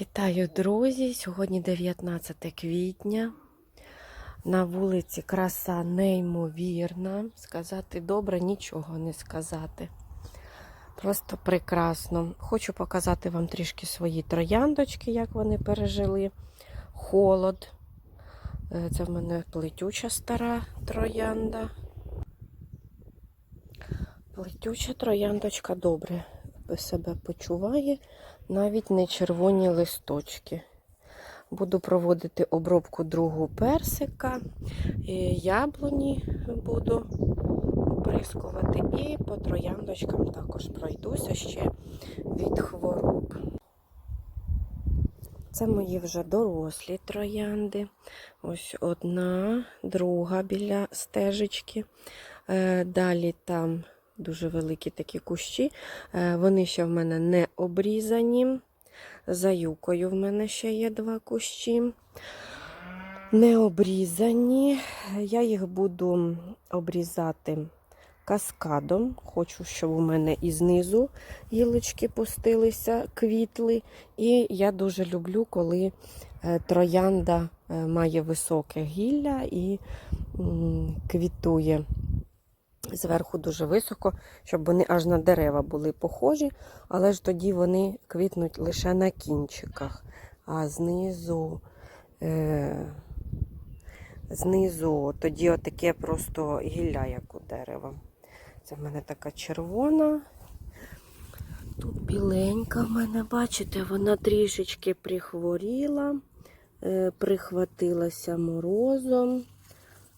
Вітаю, друзі! Сьогодні 19 квітня. На вулиці краса неймовірна. Сказати добре, нічого не сказати. Просто прекрасно. Хочу показати вам трішки свої трояндочки, як вони пережили. Холод. Е, Це в мене плетюча стара троянда. Плетюча трояндочка добре себе почуває, навіть не червоні листочки. Буду проводити обробку другу персика, яблуні буду оприскувати, і по трояндочкам також пройдуся ще від хвороб. Це мої вже дорослі троянди. Ось одна, друга біля стежечки. Е, Далі там дуже великі такі кущі. Е, Вони ще в мене не обрізані. За юкою в мене ще є два кущі. Не обрізані. Я їх буду обрізати каскадом. Хочу, щоб у мене і знизу гілочки пустилися, квітли. І я дуже люблю, коли е, троянда е, має високе гілля і квітує зверху дуже високо, щоб вони аж на дерева були похожі, але ж тоді вони квітнуть лише на кінчиках, а знизу, е, знизу тоді отаке просто гілля, як у дерева. Це в мене така червона. Тут біленька в мене, бачите, вона трішечки прихворіла, е, прихватилася морозом.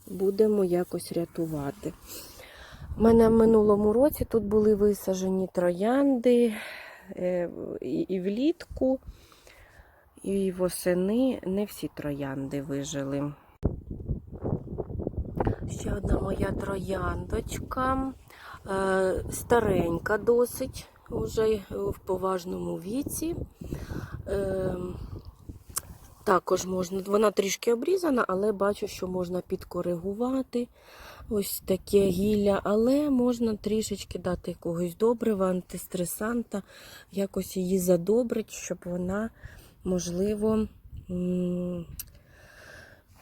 Будемо якось рятувати. У мене в минулому році тут були висаджені троянди е, і влітку, і восени не всі троянди вижили. Ще одна моя трояндочка, е, старенька досить, вже в поважному віці. Також можна, вона трішки обрізана, але бачу, що можна підкоригувати. Ось таке гілля, але можна трішечки дати якогось добрива, антистресанта, якось її задобрить, щоб вона, можливо,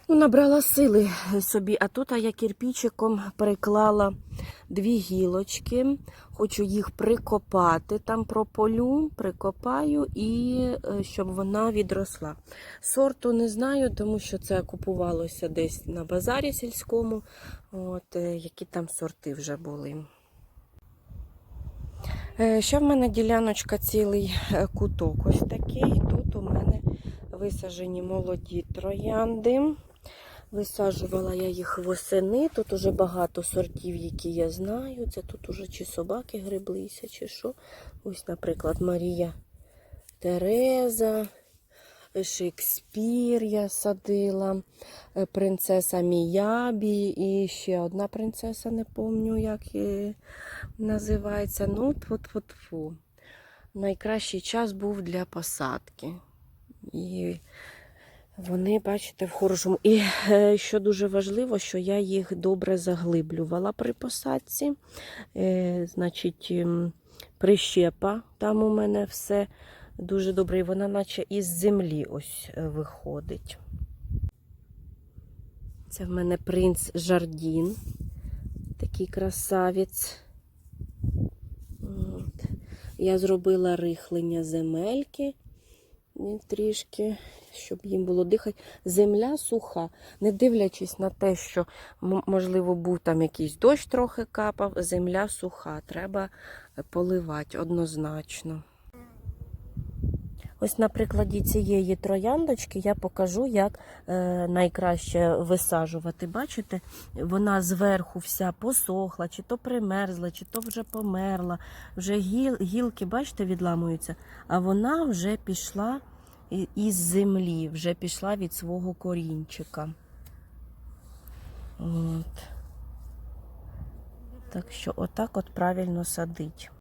ну, набрала сили собі. А тут я кирпічиком приклала дві гілочки, хочу їх прикопати, там прополю, прикопаю і е, щоб вона відросла. Сорту не знаю, тому що це купувалося десь на базарі сільському, от, е, які там сорти вже були. Е, Ще в мене діляночка цілий куток ось такий. Тут у мене висаджені молоді троянди. Висаджувала я їх восени. Тут уже багато сортів, які я знаю. Це тут уже чи собаки греблися, чи що. Ось, наприклад, Марія Тереза, Шекспір я садила, е, принцеса Міябі і ще одна принцеса, не пам'ятаю, як її називається. Ну, тфу-тфу-тфу. Найкращий час був для посадки. І вони, бачите, в хорошому. І е, що дуже важливо, що я їх добре заглиблювала при посадці. Е, Значить, ем, прищепа, там у мене все дуже добре. І вона наче із землі ось е, виходить. Це в мене принц Жардін, такий красавець. От. Я зробила рихлення земельки і трішки, щоб їм було дихати. Земля суха, не дивлячись на те, що, можливо, був там якийсь дощ трохи капав, земля суха, треба поливати однозначно. Ось на прикладі цієї трояндочки я покажу, як е, найкраще висаджувати. Бачите, вона зверху вся посохла, чи то примерзла, чи то вже померла. Вже гіл, гілки, бачите, відламуються, а вона вже пішла із землі, вже пішла від свого корінчика. От. Так що отак от правильно садить.